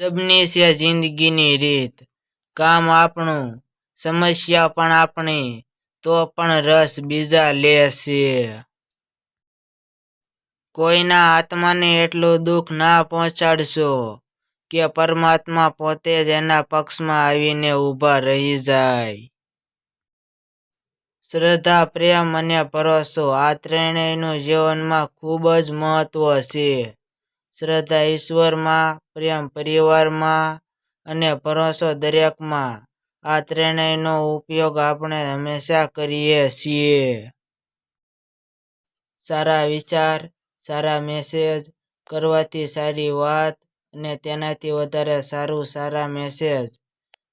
ગજબની છે જિંદગીની રીત. કામ આપણું, સમસ્યા પણ આપણી, તો પણ રસ બીજા લે છે. કોઈના આત્માને એટલું દુઃખ ના પહોંચાડશો કે પરમાત્મા પોતે જ એના પક્ષમાં આવીને ઊભા રહી જાય. શ્રદ્ધા, પ્રેમ અને ભરોસો આ ત્રણેયનું જીવનમાં ખૂબ જ મહત્વ છે. શ્રદ્ધા ઈશ્વરમાં, પ્રેમ પરિવારમાં અને ભરોસો દરેકમાં. આ ત્રણેયનો ઉપયોગ આપણે હંમેશા કરીએ છીએ. સારા વિચાર, સારા મેસેજ કરવાથી સારી વાત અને તેનાથી વધારે સારું સારા મેસેજ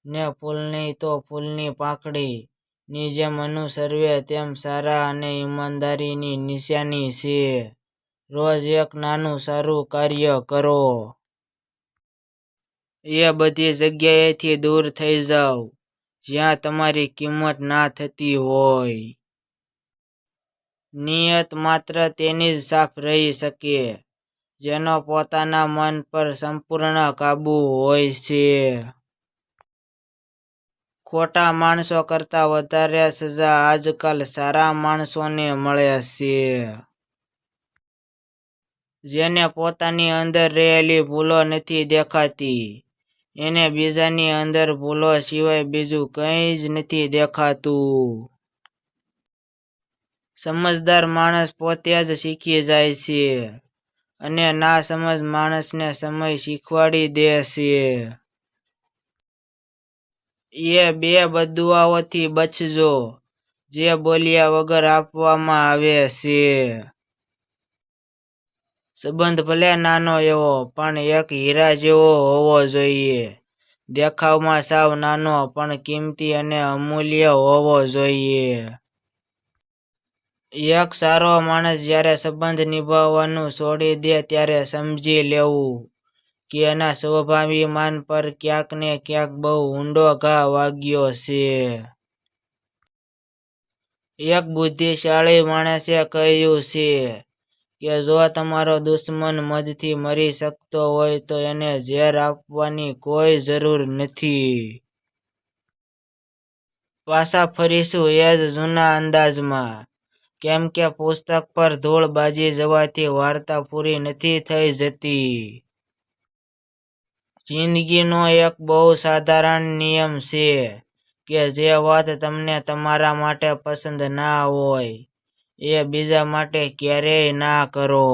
ને ફૂલની તો ફૂલની પાંખડી. ની જેમ અનુસરવે તેમ સારા અને ઈમાનદારીની નિશાની છે. રોજ એક નાનું સારું કાર્ય કરો. એ બધી જગ્યાએથી દૂર થઈ જાઓ, જ્યાં તમારી કિંમત ના થતી હોય. નિયત માત્ર તેની જ સાફ રહી શકે, જેનો પોતાના મન પર સંપૂર્ણ કાબુ હોય છે. ખોટા માણસો કરતા વધારે સજા આજકાલ સારા માણસોને મળે છે. જેને પોતાની અંદર રહેલી ભૂલો નથી દેખાતી. એને બીજાની અંદર ભૂલો સિવાય બીજું કંઈ જ નથી દેખાતું. સમજદાર માણસ પોતે જ શીખી જાય છે અને ના સમજ માણસને સમય શીખવાડી દે છે. એ બે બદુઆઓથી બચજો, જે બોલ્યા વગર આપવામાં આવે છે. સંબંધ ભલે નાનો એવો, પણ એક હીરા જેવો હોવો જોઈએ. દેખાવમાં સાવ નાનો, પણ કિંમતી અને અમૂલ્ય હોવો જોઈએ. એક સારો માણસ જ્યારે સંબંધ નિભાવવાનું છોડી દે ત્યારે સમજી લેવું કે એના સ્વભાવિમાન પર ક્યાંક ને ક્યાંક બહુ ઊંડો ઘા વાગ્યો છે. એક બુદ્ધિશાળી માણસે કહ્યું છે કે જો તમારો દુશ્મન મદથી મરી શકતો હોય તો એને ઝેર આપવાની કોઈ જરૂર નથી. પાછા ફરીશું એ જ જૂના અંદાજમાં. કેમ કે પુસ્તક પર ધૂળ બાજી જવાથી વાર્તા પૂરી નથી થઈ જતી. જિંદગીનો એક બહુ સાધારણ નિયમ છે કે જે વાત તમને તમારા માટે પસંદ ના હોય. એ બીજા માટે ક્યારેય ના કરો.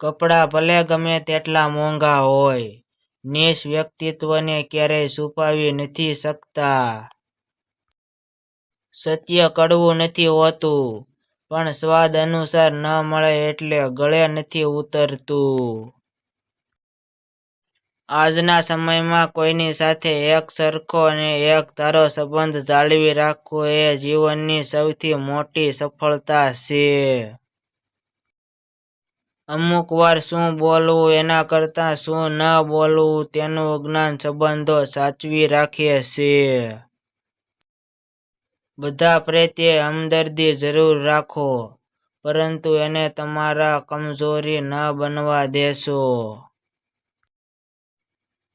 કપડાં ભલે ગમે તેટલા મોંઘા હોય નિશ વ્યક્તિત્વને ક્યારેય છુપાવી નથી શકતા. સત્ય કડવું નથી હોતું, પણ સ્વાદ અનુસાર ન મળે એટલે ગળે નથી ઉતરતું. આજના સમયમાં કોઈની સાથે એક સરખો અને એક ધારો સંબંધ જાળવી રાખવો એ જીવનની સૌથી મોટી સફળતા છે. અમુક વાર શું બોલવું એના કરતાં શું ન બોલવું તેનું જ્ઞાન સંબંધો સાચવી રાખે છે. બધા પ્રત્યે હમદર્દી જરૂર રાખો, પરંતુ એને તમારા કમજોરી ન બનવા દેશો.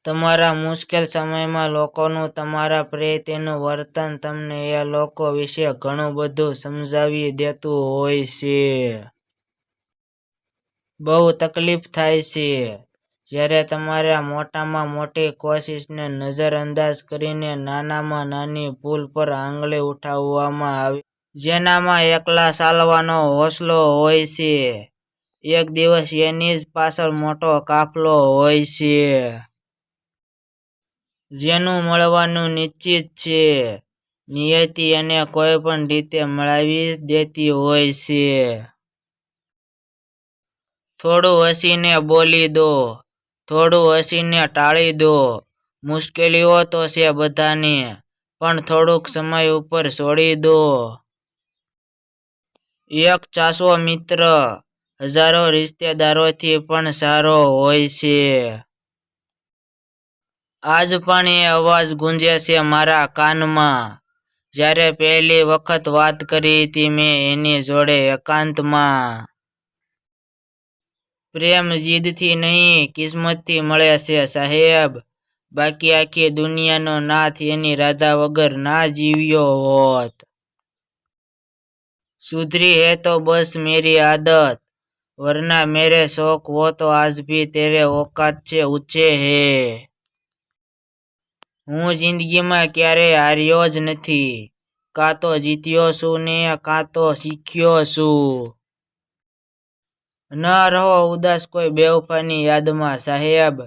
તમારા મુશ્કેલ સમયમાં લોકોનું તમારા પ્રત્યેનું વર્તન તમને એ લોકો વિશે ઘણું બધું સમજાવી દેતું હોય છે. બહુ તકલીફ થાય છે. જ્યારે તમારા મોટામાં મોટી કોશિશને નજરઅંદાજ કરીને નાનામાં નાની ભૂલ પર આંગળી ઉઠાવવામાં આવે, જેનામાં એકલા ચાલવાનો હોસલો હોય છે. એક દિવસ એની જ પાછળ મોટો કાફલો હોય છે. જેનું મળવાનું નિશ્ચિત છે. નિયતિ એને કોઈ પણ રીતે મળાવી દેતી હોય છે. થોડું હસીને બોલી દો. થોડું હસીને ટાળી દો. મુશ્કેલીઓ તો છે બધાને, પણ થોડુંક સમય ઉપર છોડી દો. એક ચાસો મિત્ર હજારો રિશ્તેદારોથી પણ સારો હોય છે. આજ પણ એ અવાજ ગુંજે છે મારા કાનમાં. જ્યારે પહેલી વખત વાત કરી હતી મેં એની જોડે એકાંતમાં. પ્રેમ જીદથી નહીં, કિસ્મતથી મળે છે સાહેબ. બાકી આખી દુનિયાનો નાથ એની રાધા વગર ના જીવ્યો હોત. સુધરી હે તો બસ મેરી આદત. વરના મેરે શોખ હો તો આજ ભી તેરે ઓકાત છે ઊંચે હે. હું જિંદગીમાં ક્યારેય હાર્યો જ નથી. કાં તો જીત્યો છું ને કાં તો શીખ્યો છું. ન રહો ઉદાસ કોઈ બેવફાની યાદમાં, સાહેબ.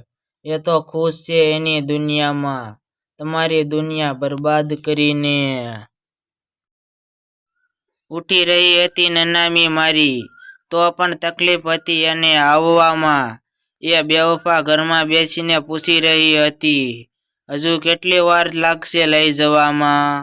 એ તો ખુશ છે એની દુનિયામાં. તમારી દુનિયા બરબાદ કરીને. ઉઠી રહી હતી નનામી મારી. તો પણ તકલીફ હતી એને આવવામાં. એ બેવફા ઘરમાં બેસીને પૂછી રહી હતી. હજુ કેટલી વાર લાગશે લઈ જવામાં?